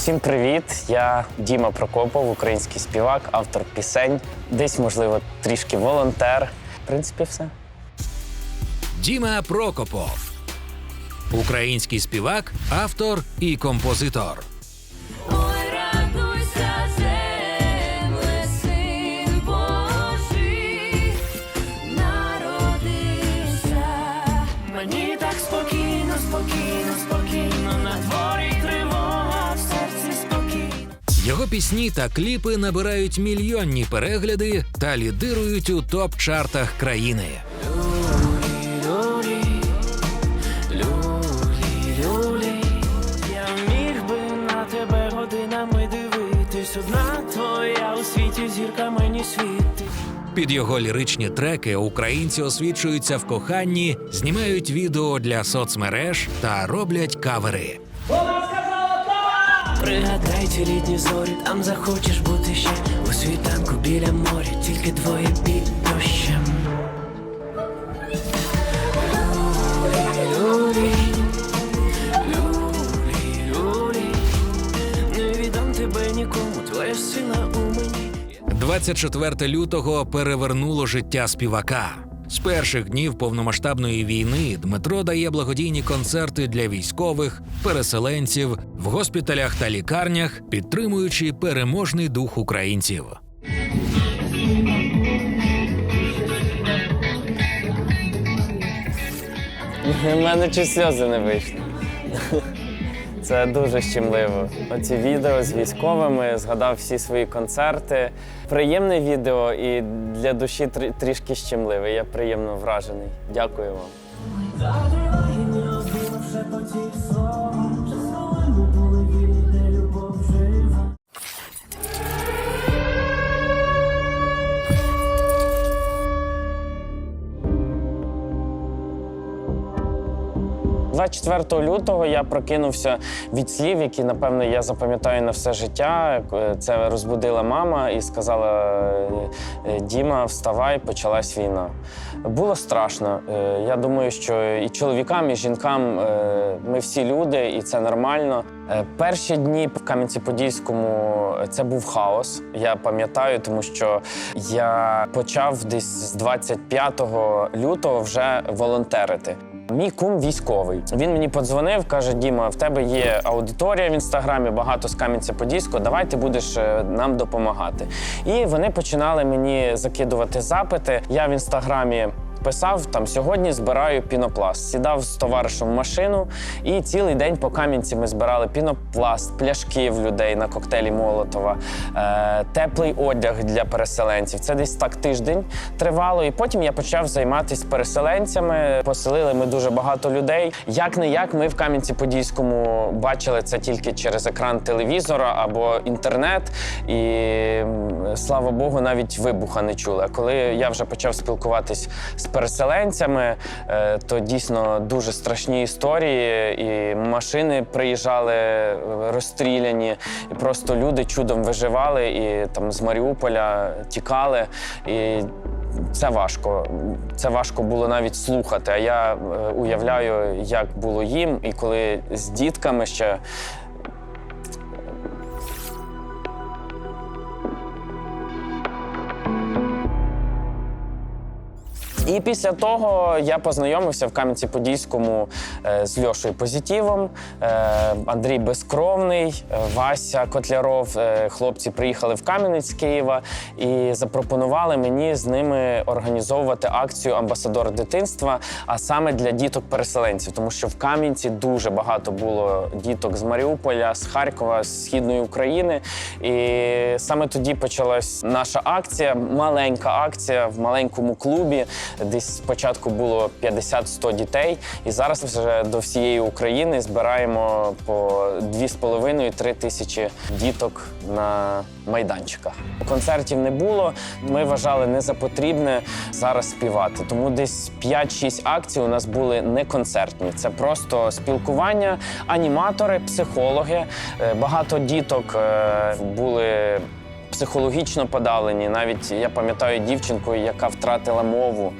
Усім привіт! Я Діма Прокопов, український співак, автор пісень. Десь, можливо, трішки волонтер. В принципі, все. Діма Прокопов. Український співак, автор і композитор. Його пісні та кліпи набирають мільйонні перегляди та лідирують у топ-чартах країни. Одна твоя у зірка мені світить. Під його ліричні треки українці освічуються в коханні, знімають відео для соцмереж та роблять кавери. Пригадай ці літні зорі, там захочеш бути ще у світанку біля моря, тільки двоє під дощем. Люлі, люлі, не віддам тебе нікому, твоя ж сила у мені. 24 лютого перевернуло життя співака. З перших днів повномасштабної війни Дмитро дає благодійні концерти для військових, переселенців в госпіталях та лікарнях, підтримуючи переможний дух українців. У мене чи сльози не вийшли. Це дуже щемливо. Оці відео з військовими, згадав всі свої концерти. Приємне відео і для душі трі- трішки щемливе. Я приємно вражений. Дякую вам. – 24 лютого я прокинувся від слів, які, напевно, я запам'ятаю на все життя. Е, Це розбудила мама і сказала: е, Діма, вставай, почалась війна. Було страшно. Е, Я думаю, що і чоловікам, і жінкам ми всі люди, і це нормально. Перші дні в Кам'янці-Подільському це був хаос. Я пам'ятаю, тому що я почав десь з 25 лютого вже волонтерити. Мій кум військовий. Він мені подзвонив, каже: Діма, в тебе є аудиторія в інстаграмі, багато з Кам'янця-Подільського, давай ти будеш е, нам допомагати. І вони починали мені закидувати запити. Я в інстаграмі. Писав там сьогодні збираю пінопласт. Сідав з товаришем в машину, і цілий день по Кам'янці ми збирали пінопласт, пляшки в людей на коктейлі Молотова, е, теплий одяг для переселенців. Це десь так тиждень тривало. І потім я почав займатися переселенцями. Поселили ми дуже багато людей. Як не як, ми в Кам'янці-Подільському бачили це тільки через екран телевізора або інтернет. І слава Богу, навіть вибуха не чули. А коли я вже почав спілкуватись з переселенцями, е, то дійсно дуже страшні історії. І машини приїжджали е, розстріляні, і просто люди чудом виживали і там з Маріуполя тікали. І це важко. Це важко було навіть слухати. А я е, уявляю, як було їм, і коли з дітками ще. І після того я познайомився в Кам'янці-Подільському е, з Льошою Позитивом, е, Андрій Безкровний, е, Вася Котляров. Хлопці приїхали в Кам'янець з Києва і запропонували мені з ними організовувати акцію Амбасадор дитинства, а саме для діток-переселенців, тому що в Кам'янці дуже багато було діток з Маріуполя, з Харкова, з східної України. І саме тоді почалась наша акція, маленька акція в маленькому клубі. Десь спочатку було 50-100 дітей, і зараз вже до всієї України збираємо по 2,5-3 тисячі діток на майданчиках. Концертів не було. Ми вважали не за потрібне зараз співати. Тому десь 5-6 акцій у нас були не концертні. Це просто спілкування, аніматори, психологи. Е, Багато діток е, були. Психологічно подалені. Навіть я пам'ятаю дівчинку, яка втратила мову,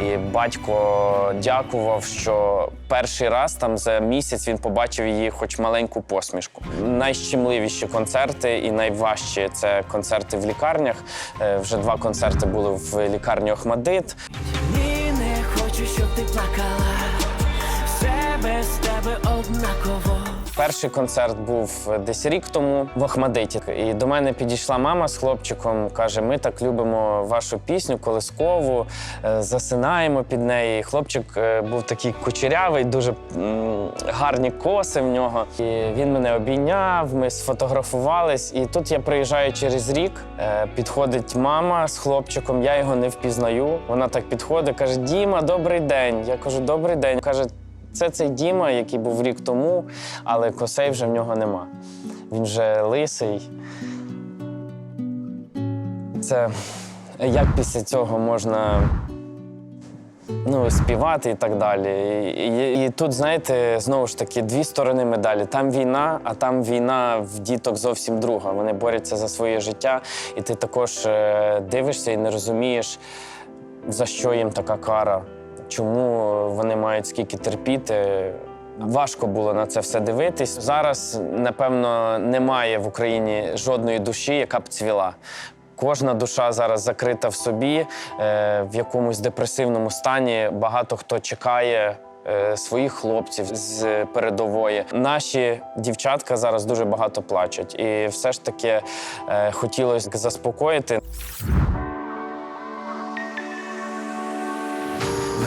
і батько дякував, що перший раз там за місяць він побачив її, хоч маленьку посмішку. Найщемливіші концерти і найважчі це концерти в лікарнях. Е, Вже два концерти були в лікарні Охмадит. Ні, не хочу, щоб ти плакала. Все без тебе однаково. Перший концерт був десь рік тому в Охмадиті. І до мене підійшла мама з хлопчиком. каже: Ми так любимо вашу пісню, колискову, е, засинаємо під неї. І Хлопчик е, був такий кучерявий, дуже гарні коси в нього. І він мене обійняв, ми сфотографувались. І тут я приїжджаю через рік. е, Підходить мама з хлопчиком, я його не впізнаю. Вона так підходить, каже: Діма, добрий день. Я кажу, добрий день. Каже, це цей Діма, який був рік тому, але косей вже в нього нема. Він вже лисий. Це як після цього можна ну, співати і так далі. І, і, і тут, знаєте, знову ж таки, дві сторони медалі. Там війна, а там війна в діток зовсім друга. Вони борються за своє життя, і ти також е, дивишся і не розумієш, за що їм така кара, чому вони мають скільки терпіти. Важко було на це все дивитись. Зараз, напевно, немає в Україні жодної душі, яка б цвіла. Кожна душа зараз закрита в собі, е, в якомусь депресивному стані. Багато хто чекає е, своїх хлопців з передової. Наші дівчатка зараз дуже багато плачуть, і все ж таки е, хотілося заспокоїти.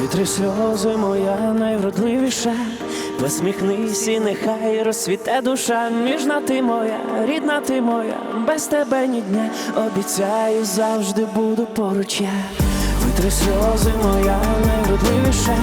Витри сльози, моя найвродливіша. Посміхнися, нехай розсвіте душа. Ніжна ти моя, рідна ти моя, без тебе ні дня. Обіцяю, завжди буду поруч я. Витри сльози, моя найвродливіша.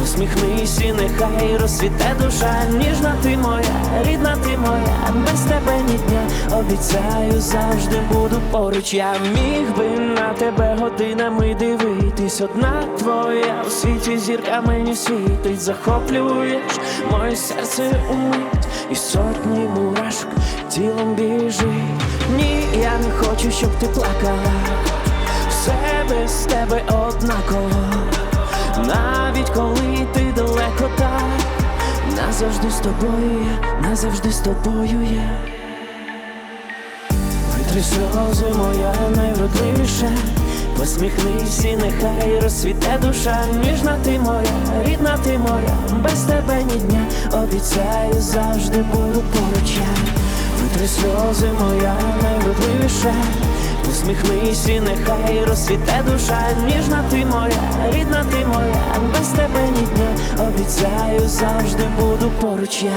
Посміхнися, нехай розсвіте душа. Ніжна ти моя, рідна ти моя, без тебе ні дня. Обіцяю, завжди буду поруч. Я міг би на тебе годинами дивитись. Одна твоя у світі зірка мені світить, захоплюєш моє серце умить, і сотні мурашок тілом біжить. Ні, я не хочу, щоб ти плакала. Все без тебе однаково. Навіть коли ти далеко так, назавжди з тобою я, назавжди з тобою я. Витри сльози, моя найвродливіша. Посміхнися, нехай розсвіте душа. Ніжна ти моя, рідна ти моя, без тебе ні дня. Обіцяю, завжди буду поруч я. Витри сльози, моя найвродливіша. Посміхнися, нехай розсвіте душа. Ніжна ти моя, рідна ти моя, без тебе ні дня. Обіцяю, завжди буду поруч я.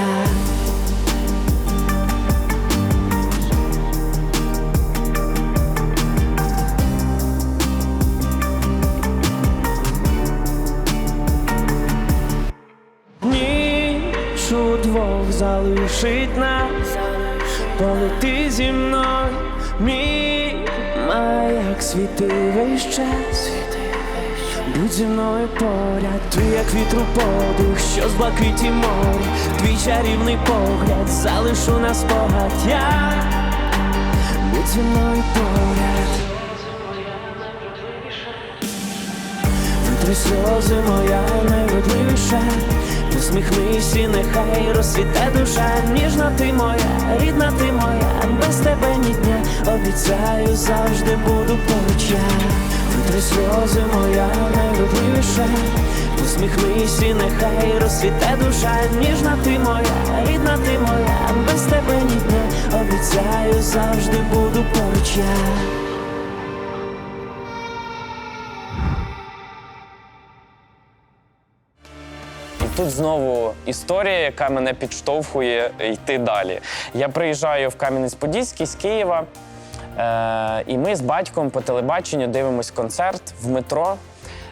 Ніч удвох залишить нас, полети зі мною, мій маяк світи весь час. Будь зі мною поряд, ти як вітру подих, що з блакиті моря, твій чарівний погляд, залишу на спогад я, будь зі мною поряд. Витри сльози, моя Посміхнися, нехай розсвіте душа. Ніжна ти моя, рідна ти моя, без тебе ні дня. Обіцяю, завжди буду поруч я. Витри сльози, моя найвродливіша. Посміхнися, нехай розсвіте душа. Ніжна ти моя, рідна ти моя, без тебе ні дня. Обіцяю, завжди буду поруч я. Тут знову історія, яка мене підштовхує йти далі. Я приїжджаю в Кам'янець-Подільський з Києва, е- і ми з батьком по телебаченню дивимось концерт в метро.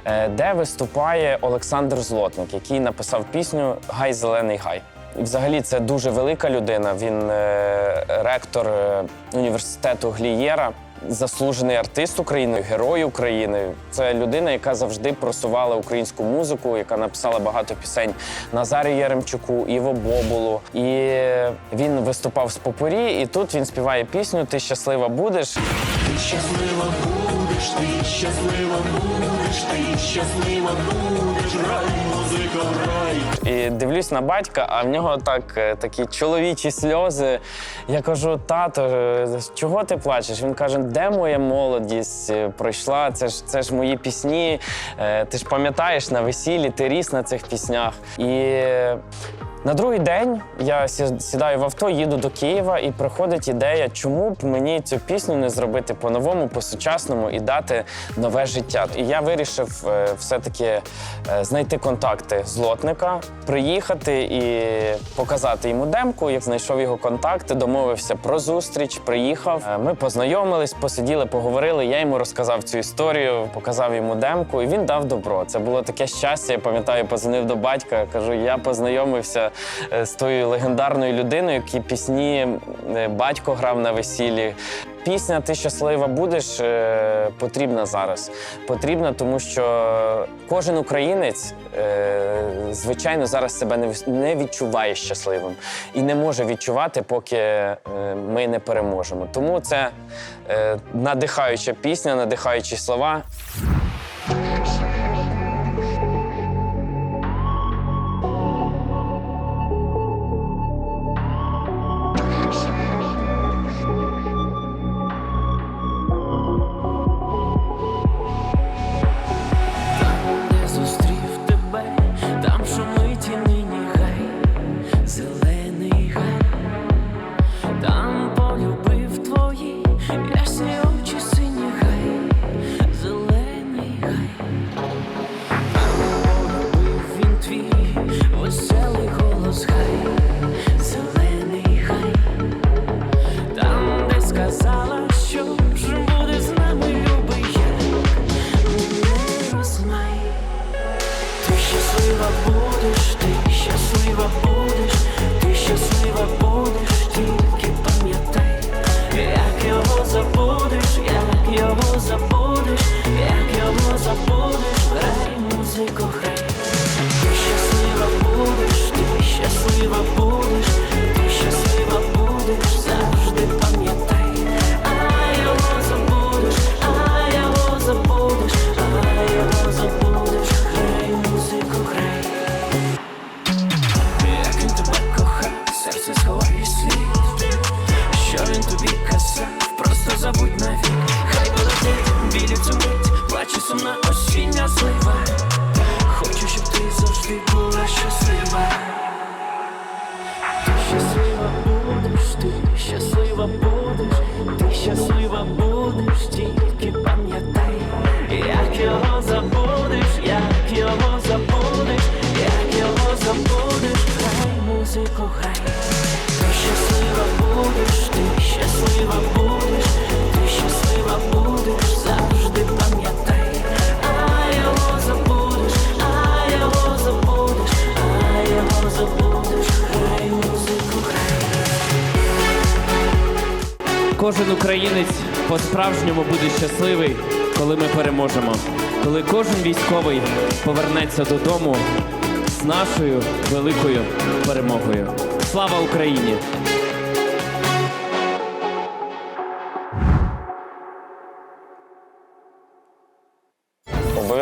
е, де виступає Олександр Злотник, який написав пісню Гай зелений гай. Взагалі це дуже велика людина. Він е, ректор е, університету Глієра, заслужений артист України, герой України. Це людина, яка завжди просувала українську музику, яка написала багато пісень Назарію Яремчуку, Іво Бобулу. І він виступав з попурі, і тут він співає пісню Ти щаслива будеш. Ти Щаслива будеш, ти щаслива будеш, ти щаслива будеш, рай. І дивлюсь на батька, а в нього так е, такі чоловічі сльози. Я кажу: тато, е, чого ти плачеш? Він каже, де моя молодість е, пройшла? Це ж це ж мої пісні. Ти ж пам'ятаєш на весіллі, ти ріс на цих піснях. І на другий день я сі- сідаю в авто, їду до Києва, і приходить ідея, чому б мені цю пісню не зробити по-новому, по-сучасному і дати нове життя. І я вирішив е, все-таки е, знайти контакти злотника, приїхати і показати йому демку. Як знайшов його контакти, домовився про зустріч, приїхав. Е, Ми познайомились, посиділи, поговорили. Я йому розказав цю історію, показав йому демку, і він дав добро. Це було таке щастя. Я пам'ятаю, позвонив до батька. Кажу, я познайомився е, з тою легендарною людиною, які пісні е, батько грав на весіллі. Пісня Ти щаслива будеш е, потрібна зараз. Потрібна, тому що кожен українець, звичайно, зараз себе не відчуває щасливим і не може відчувати, поки ми не переможемо. Тому це надихаюча пісня, надихаючі слова. Кожен українець по-справжньому буде щасливий, коли ми переможемо. Коли кожен військовий повернеться додому з нашою великою перемогою. Слава Україні!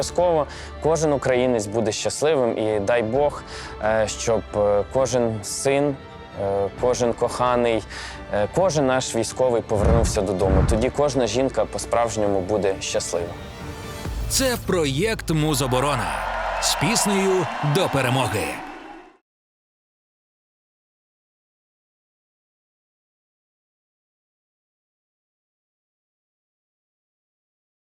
Обов'язково кожен українець буде щасливим і дай Бог, е, щоб е, кожен син, е, кожен коханий, кожен наш військовий повернувся додому. Тоді кожна жінка по-справжньому буде щаслива. Це проєкт Музоборона з піснею до перемоги.